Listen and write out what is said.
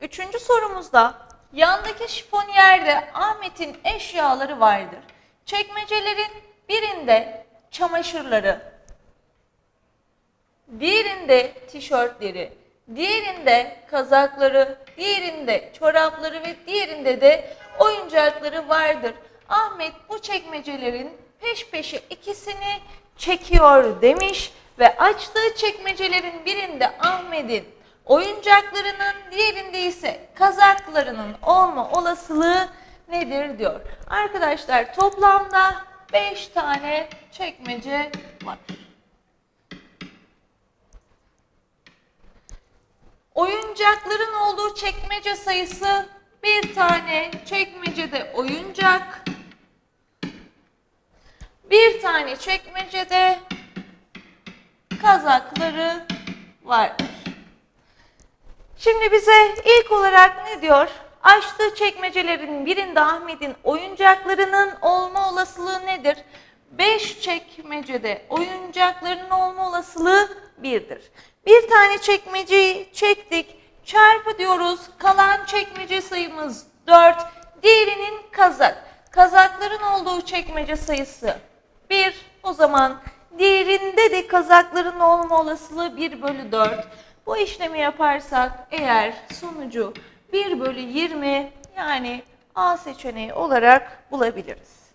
Üçüncü sorumuzda yandaki şifonyerde Ahmet'in eşyaları vardır. Çekmecelerin birinde çamaşırları, diğerinde tişörtleri, diğerinde kazakları, diğerinde çorapları ve diğerinde de oyuncakları vardır. Ahmet bu çekmecelerin peş peşe ikisini çekiyor demiş ve açtığı çekmecelerin birinde Ahmet'in oyuncaklarının diğerinde ise kazaklarının olma olasılığı nedir diyor. Arkadaşlar toplamda 5 tane çekmece var. Oyuncakların olduğu çekmece sayısı bir tane çekmecede oyuncak, bir tane çekmecede kazakları vardır. Şimdi bize ilk olarak ne diyor? Açtığı çekmecelerin birinde Ahmet'in oyuncaklarının olma olasılığı nedir? 5 çekmecede oyuncaklarının olma olasılığı 1'dir. Bir tane çekmeceyi çektik. Çarpı diyoruz. Kalan çekmece sayımız 4. Diğerinin kazak. Kazakların olduğu çekmece sayısı 1. O zaman diğerinde de kazakların olma olasılığı 1 bölü 4. Bu işlemi yaparsak eğer sonucu 1 bölü 20 yani A seçeneği olarak bulabiliriz.